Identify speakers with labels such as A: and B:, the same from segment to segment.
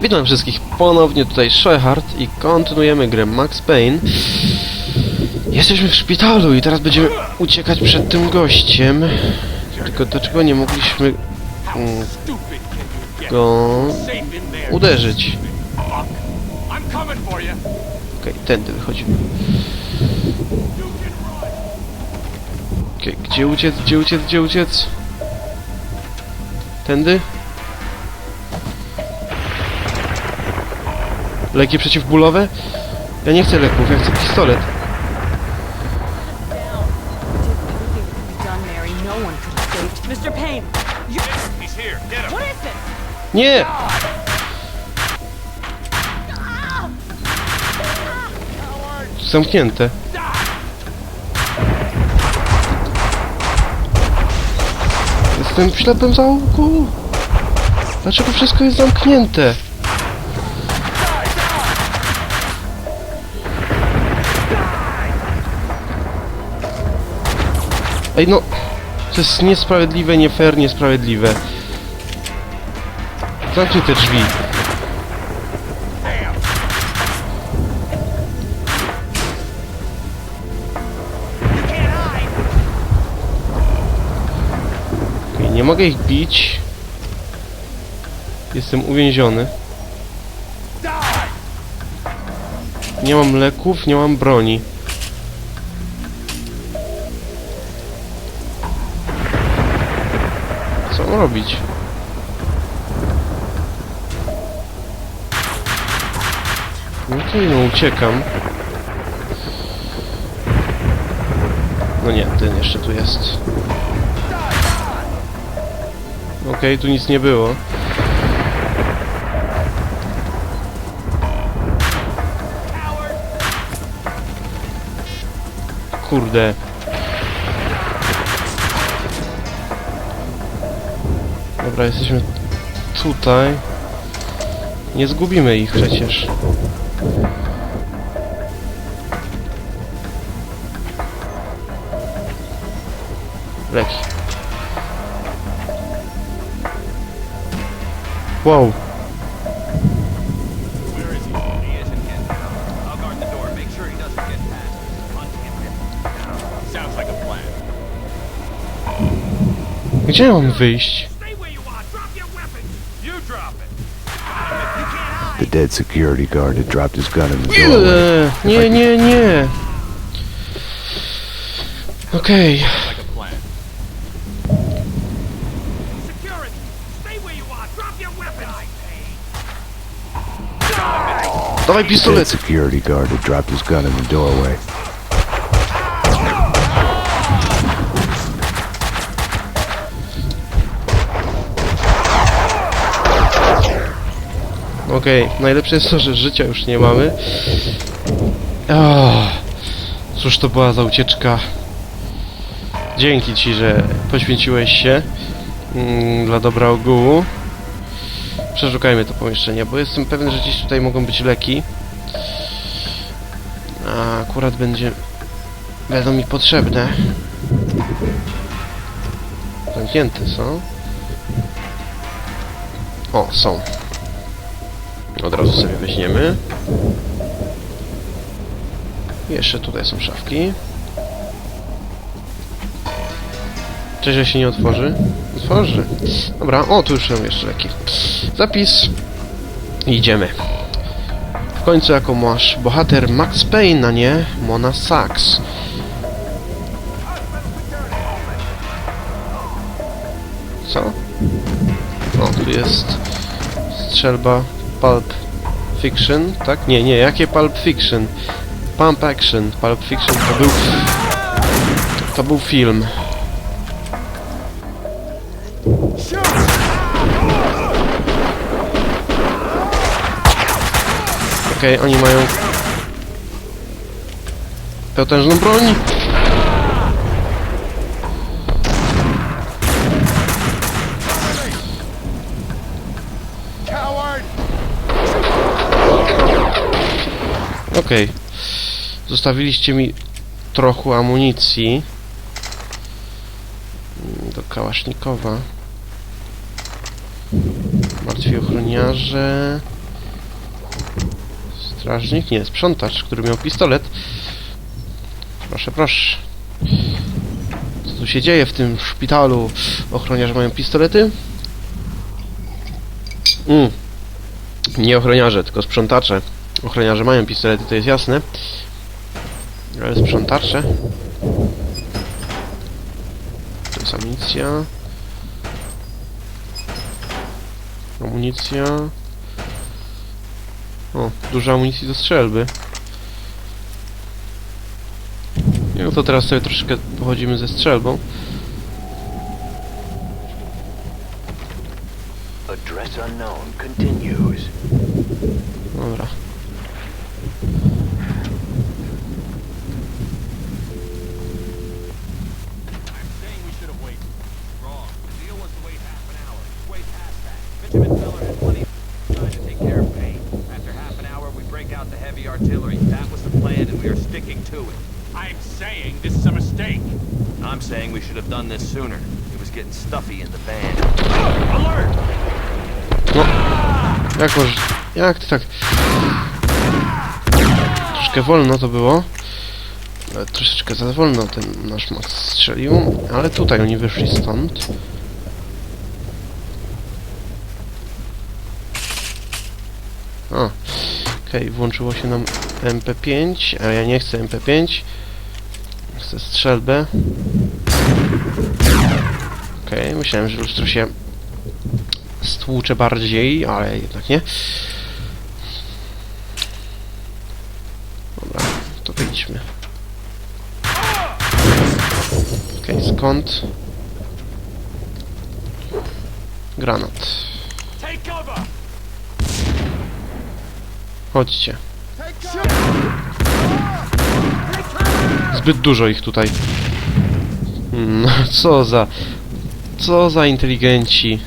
A: Witam wszystkich ponownie tutaj Shehard i kontynuujemy grę Max Payne. Jesteśmy w szpitalu i teraz będziemy uciekać przed tym gościem. Tylko dlaczego nie mogliśmy mm, go uderzyć? Okej, tędy wychodzimy. Okej, gdzie uciec, gdzie uciec, gdzie uciec? Tędy? Leki przeciwbólowe? Ja nie chcę leków, ja chcę pistolet. Nie! Zamknięte. Jestem w ślepym zaułku. Dlaczego wszystko jest zamknięte? Ej no, to jest niesprawiedliwe, nie fair, niesprawiedliwe. Zamknij te drzwi. Okej, nie mogę ich bić. Jestem uwięziony. Nie mam leków, nie mam broni. Robić? No to no, uciekam. No nie, ten jeszcze tu jest. Okej, tu nic nie było. Kurde. Dobra, jesteśmy tutaj. Nie zgubimy ich przecież. Leki. Wow.
B: Where is he? The
C: dead security guard had dropped his gun in the doorway.
A: Eee, nie, nie, nie. Okej.
B: Like a plan. Security. Stay where you are. Drop your weapon.
A: Dawaj
C: The dead
A: pistolet.
C: security guard had dropped his gun in the doorway.
A: Okej, najlepsze jest to, że życia już nie mamy. Oh, cóż to była za ucieczka. Dzięki ci, że poświęciłeś się mm, dla dobra ogółu. Przeszukajmy to pomieszczenie, bo jestem pewny, że gdzieś tutaj mogą być leki. A akurat będzie... będą mi potrzebne. Zamknięte są. O, są. Od razu sobie weźmiemy. Jeszcze tutaj są szafki. Czy że się nie otworzy? Otworzy. Dobra, o, tu już są jeszcze leki. Zapis. Idziemy. W końcu jako masz bohater Max Payne, a nie Mona Sachs. Co? O, tu jest strzelba Pulp Fiction, tak? Nie, nie, jakie Pulp Fiction? Pump Action. Pulp Fiction to był... To był film. Okej, oni mają... Potężną broń!
B: Coward.
A: Okej. Zostawiliście mi trochę amunicji. Do kałasznikowa. Martwi ochroniarze. Strażnik? Nie, sprzątacz, który miał pistolet. Proszę, proszę. Co tu się dzieje w tym szpitalu? Ochroniarze mają pistolety? Mm. Nie ochroniarze, tylko sprzątacze. Ochroniarze mają pistolety, to jest jasne. Ale sprzątacze... To jest amunicja. Amunicja. O, dużo amunicji do strzelby. No to teraz sobie troszeczkę pochodzimy ze strzelbą. Dobra.
B: I'm saying we should have waited. Wrong. The deal was to wait half an hour. Way past that. Benjamin Miller had plenty of time to take care of Payne. After half an hour, we break out the heavy artillery. That was the plan, and we are sticking to it.
D: I'm saying this is a mistake.
B: I'm saying we should have done this sooner. It was getting stuffy in the van.
D: Alert!
A: Jak możesz... Jak ty tak... Troszkę wolno to było. Ale Troszeczkę za wolno ten nasz Max strzelił. Ale tutaj oni wyszli stąd. O. Okej, włączyło się nam MP5, ale ja nie chcę MP5. Chcę strzelbę. Okej, myślałem, że lustro się stłucze bardziej, ale jednak nie. Dobra, to wyjdźmy. Okej, skąd? Granat. Chodźcie. Zbyt dużo ich tutaj. Mm, co za... Co za inteligenci.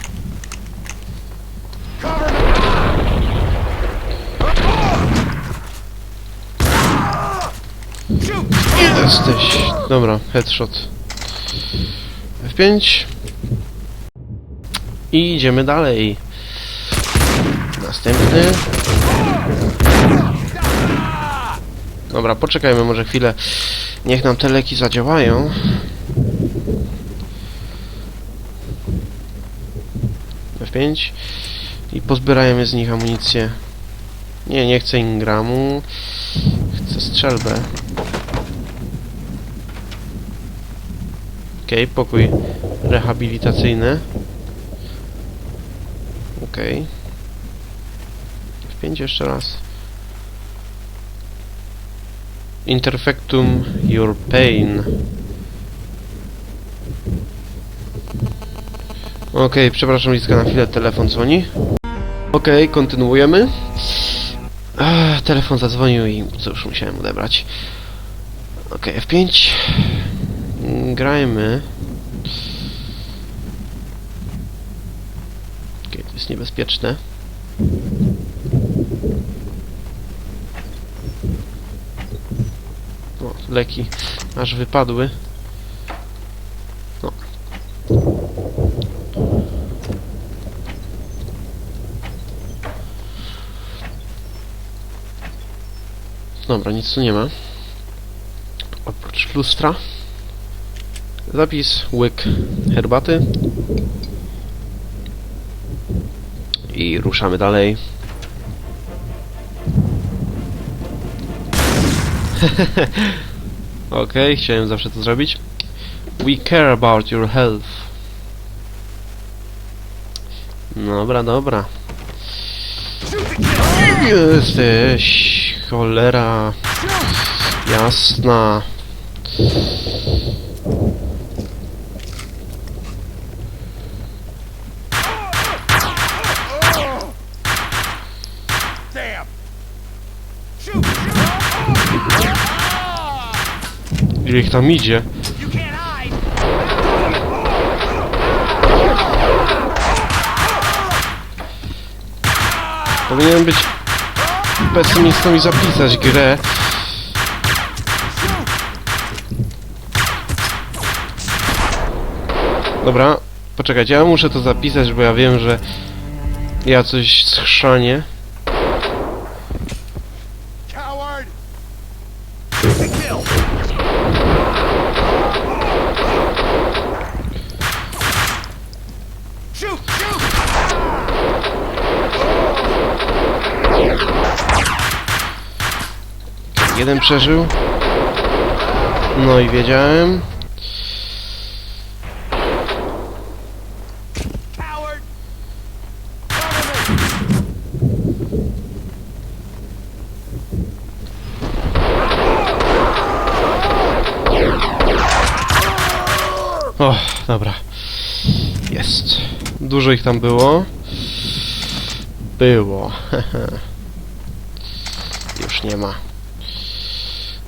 A: Jesteś. Dobra, headshot. F5. I idziemy dalej. Następny. Dobra, poczekajmy może chwilę. Niech nam te leki zadziałają. F5. I pozbierajmy z nich amunicję. Nie, nie chcę ingramu. Chcę strzelbę. Okej, pokój rehabilitacyjny. Okej. F5 jeszcze raz. Interfectum your pain. Okej, przepraszam Liska, na chwilę telefon dzwoni. Okej, kontynuujemy. Ach, telefon zadzwonił i cóż, musiałem odebrać. Okej, F5. Mm, Grajmy. Okej, to jest niebezpieczne. O, leki aż wypadły. No. Dobra, nic tu nie ma. Oprócz lustra. Zapis, łyk herbaty. I ruszamy dalej. Okej, chciałem zawsze to zrobić. We care about your health. Dobra, dobra. Jesteś cholera jasna.
D: Damn!
A: Ile ich tam idzie? Powinienem być pesymistą i zapisać grę. Dobra, poczekajcie, ja muszę to zapisać, bo ja wiem, że ja coś schrzanie. Jeden przeżył. No i wiedziałem. O, dobra. Jest. Dużo ich tam było. Było. Już nie ma.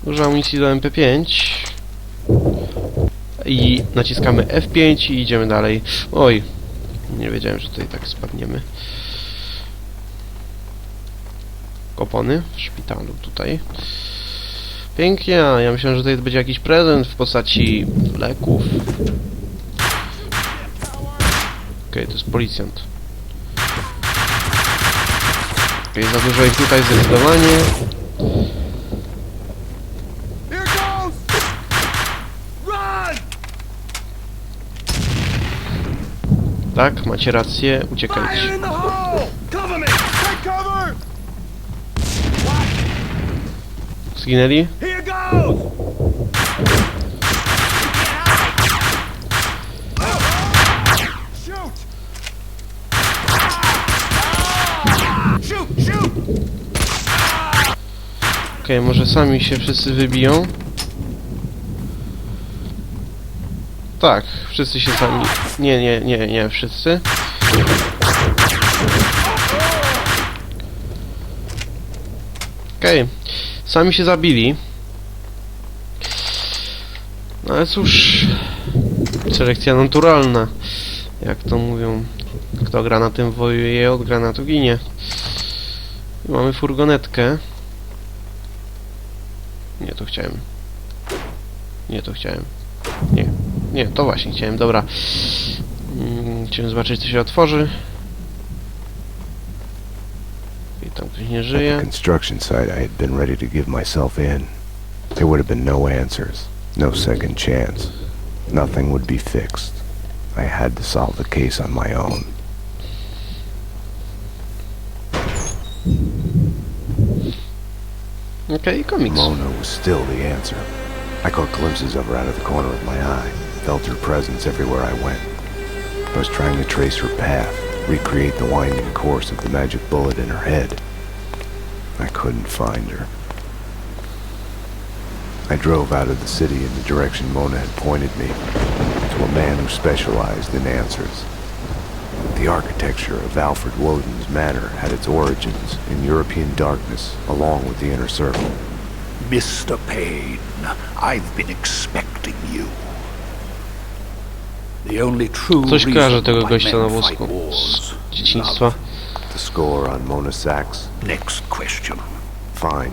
A: Dużo amunicji do MP5. I naciskamy F5 i idziemy dalej. Oj, nie wiedziałem, że tutaj tak spadniemy. Kopony w szpitalu tutaj. Pięknie, ja myślałem, że tutaj będzie jakiś prezent w postaci leków. Okej, to jest policjant. Okej, za dużo ich tutaj zdecydowanie. Tak, macie rację, uciekajcie. Zginęli? Okej, może sami się wszyscy wybiją. Tak, wszyscy się sami... Nie, nie, nie, nie, wszyscy. Okej, sami się zabili. No ale cóż... Selekcja naturalna. Jak to mówią. Kto gra na tym wojuje, od granatu ginie. I mamy furgonetkę. Nie, to chciałem. Nie, to chciałem. Nie, nie, to właśnie chciałem, dobra. Mm, Chciałem zobaczyć, co się otworzy. I tam ktoś nie żyje.
E: construction site, I had been ready to give myself in. There would have been no answers, no second chance. Nothing would be fixed. I had to solve the case on my own.
A: Komiks.
E: Mona was still the answer. I caught glimpses of her out of the corner of my eye, felt her presence everywhere I went. I was trying to trace her path, recreate the winding course of the magic bullet in her head. I couldn't find her. I drove out of the city in the direction Mona had pointed me, to a man who specialized in answers. The architecture of Alfred Woden's manor had its origins in European darkness, along with the Inner Circle.
F: Mr. Payne, I've been expecting you. The only true
A: Coś kojarzę
F: reason
A: tego
F: why
A: gościa na wózku z dzieciństwa.
E: The score on Mona Sachs?
F: Next question.
E: Fine.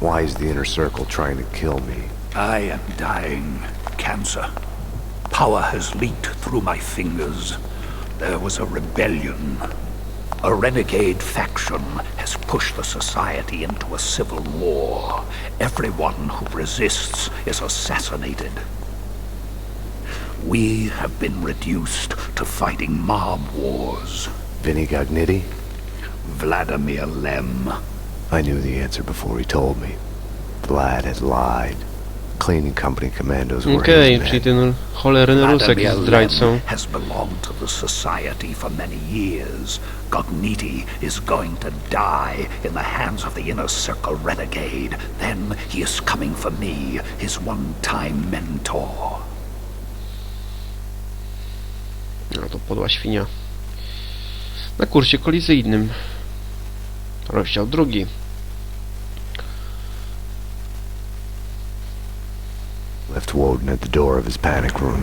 E: Why is the Inner Circle trying to kill me?
F: I am dying. Cancer. Power has leaked through my fingers. There was a rebellion. A renegade faction has pushed the society into a civil war. Everyone who resists is assassinated. We have been reduced to fighting mob wars.
E: Vinny Gognitti?
F: Vladimir Lem.
E: I knew the answer before he told me. Vlad had lied. Cleaning company commandos were
A: Okej,
E: his
A: czyli
E: men.
A: ten cholerny Rusek
F: Vladimir
A: jest
F: Lem
A: zdrajcą.
F: has belonged to the society for many years. Gogniti is going to die in the hands of the Inner Circle renegade. Then he is coming for me, his one-time mentor.
A: To podła świnia. Na kursie kolizyjnym. Rozdział drugi.
E: Left Woden at the door of his panic room.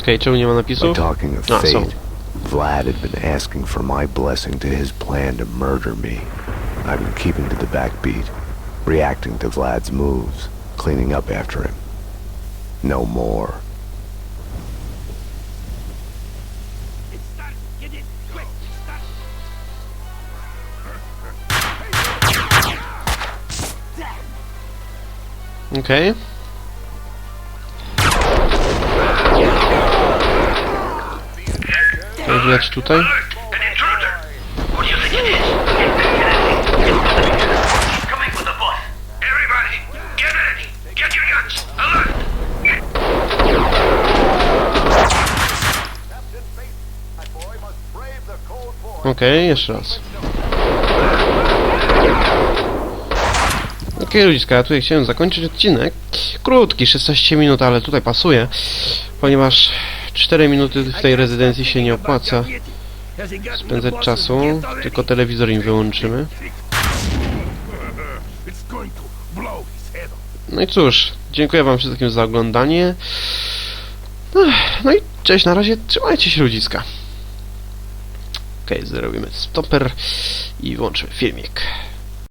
A: Okej, czemu nie ma
E: By
A: napisów?
E: talking of fate, Vlad had been asking for my blessing to his plan to murder me. I've been keeping to the backbeat, reacting to Vlad's moves, cleaning up after him. No more.
A: Okej. Okay. To tutaj. Okej, okay, jeszcze raz. Okej, ludziska, ja tutaj chciałem zakończyć odcinek. Krótki, 16 minut, ale tutaj pasuje, ponieważ 4 minuty w tej rezydencji się nie opłaca spędzać czasu, tylko telewizor im wyłączymy. No i cóż, dziękuję wam wszystkim za oglądanie. No i cześć, na razie, trzymajcie się ludziska. Okej, zrobimy stoper i włączymy filmik.